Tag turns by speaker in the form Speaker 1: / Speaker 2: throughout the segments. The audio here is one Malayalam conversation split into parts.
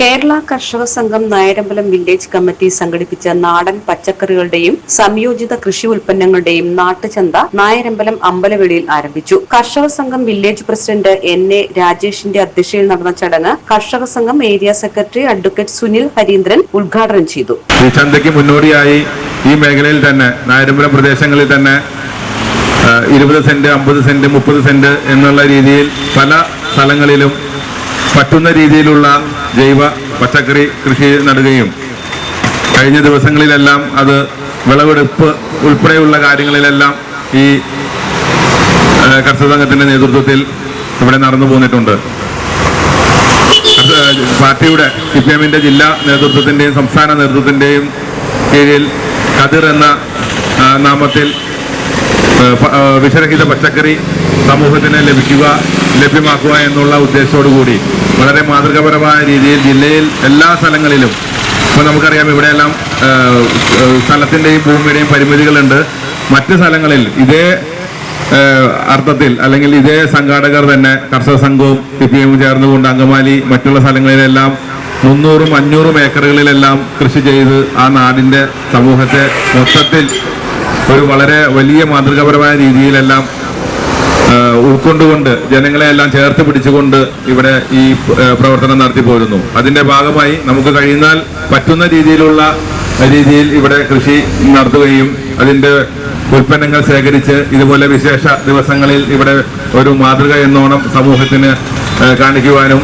Speaker 1: കേരള കർഷക സംഘം നായരമ്പലം വില്ലേജ് കമ്മിറ്റി സംഘടിപ്പിച്ച നാടൻ പച്ചക്കറികളുടെയും സംയോജിത കൃഷി ഉൽപ്പന്നങ്ങളുടെയും നാട്ടുചന്ത നായരമ്പലം അമ്പലവെളിയിൽ ആരംഭിച്ചു. കർഷക സംഘം വില്ലേജ് പ്രസിഡന്റ് എൻ എ രാജേഷിന്റെ അധ്യക്ഷതയിൽ നടന്ന ചടങ്ങ് കർഷക സംഘം area secretary advocate Sunil Harindran ഉദ്ഘാടനം ചെയ്തു.
Speaker 2: ഈ ചന്തയ്ക്ക് മുന്നോടിയായി ഈ മേഖലയിൽ തന്നെ നായരമ്പലം പ്രദേശങ്ങളിൽ തന്നെ ഇരുപത് സെന്റ് അമ്പത് സെന്റ് മുപ്പത് സെന്റ് എന്നുള്ള രീതിയിൽ പല സ്ഥലങ്ങളിലും പറ്റുന്ന രീതിയിലുള്ള ജൈവ പച്ചക്കറി കൃഷി നടുകയും കഴിഞ്ഞ ദിവസങ്ങളിലെല്ലാം അത് വിളവെടുപ്പ് ഉൾപ്പെടെയുള്ള കാര്യങ്ങളിലെല്ലാം ഈ കർഷക സംഘത്തിന്റെ നേതൃത്വത്തിൽ ഇവിടെ നടന്നു പോന്നിട്ടുണ്ട്. പാർട്ടിയുടെ സി പി ജില്ലാ നേതൃത്വത്തിന്റെയും സംസ്ഥാന നേതൃത്വത്തിന്റെയും കീഴിൽ കതിർ എന്ന നാമത്തിൽ വിഷരഹിത പച്ചക്കറി സമൂഹത്തിന് ലഭിക്കുക ലഭ്യമാക്കുക എന്നുള്ള ഉദ്ദേശത്തോടു കൂടി വളരെ മാതൃകാപരമായ രീതിയിൽ ജില്ലയിൽ എല്ലാ സ്ഥലങ്ങളിലും ഇപ്പോൾ നമുക്കറിയാം ഇവിടെയെല്ലാം സ്ഥലത്തിന്റെയും ഭൂമിയുടെയും പരിമിതികളുണ്ട്. മറ്റ് സ്ഥലങ്ങളിൽ ഇതേ അർത്ഥത്തിൽ അല്ലെങ്കിൽ ഇതേ സംഘാടകർ തന്നെ കർഷക സംഘവും സി പി എമ്മും ചേർന്നുകൊണ്ട് അങ്കമാലി മറ്റുള്ള സ്ഥലങ്ങളിലെല്ലാം മുന്നൂറും അഞ്ഞൂറും ഏക്കറുകളിലെല്ലാം കൃഷി ചെയ്ത് ആ നാടിന്റെ സമൂഹത്തെ മൊത്തത്തിൽ ഒരു വളരെ വലിയ മാതൃകാപരമായ രീതിയിലെല്ലാം ഉൾക്കൊണ്ടുകൊണ്ട് ജനങ്ങളെ എല്ലാം ചേർത്ത് പിടിച്ചുകൊണ്ട് ഇവിടെ ഈ പ്രവർത്തനം നടത്തി പോരുന്നു. അതിന്റെ ഭാഗമായി നമുക്ക് കഴിയുന്നാൽ പറ്റുന്ന രീതിയിലുള്ള രീതിയിൽ ഇവിടെ കൃഷി നടത്തുകയും അതിന്റെ ഉൽപ്പന്നങ്ങൾ ശേഖരിച്ച് ഇതുപോലെ വിശേഷ ദിവസങ്ങളിൽ ഇവിടെ ഒരു മാതൃക എന്നോണം സമൂഹത്തിന് കാണിക്കുവാനും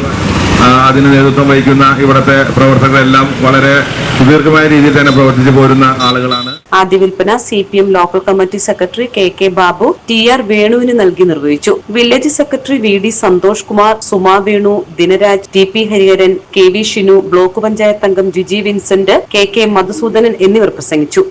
Speaker 2: അതിന് നേതൃത്വം വഹിക്കുന്ന ഇവിടുത്തെ പ്രവർത്തകരെല്ലാം വളരെ സുദീർഘമായ രീതിയിൽ തന്നെ പ്രവർത്തിച്ചു പോരുന്ന ആളുകളാണ്
Speaker 1: ആദ്യ വിൽപ്പന C P M local committee secretary K K Babu T R വേണുവിന് നൽകി നിർവഹിച്ചു. Village secretary V D Santhosh Kumar Suma Venu Dinaraj T P Hariharan K V Shinu block panchayat അംഗം Jiji Vincent K K Madhusoodanan എന്നിവർ പ്രസംഗിച്ചു.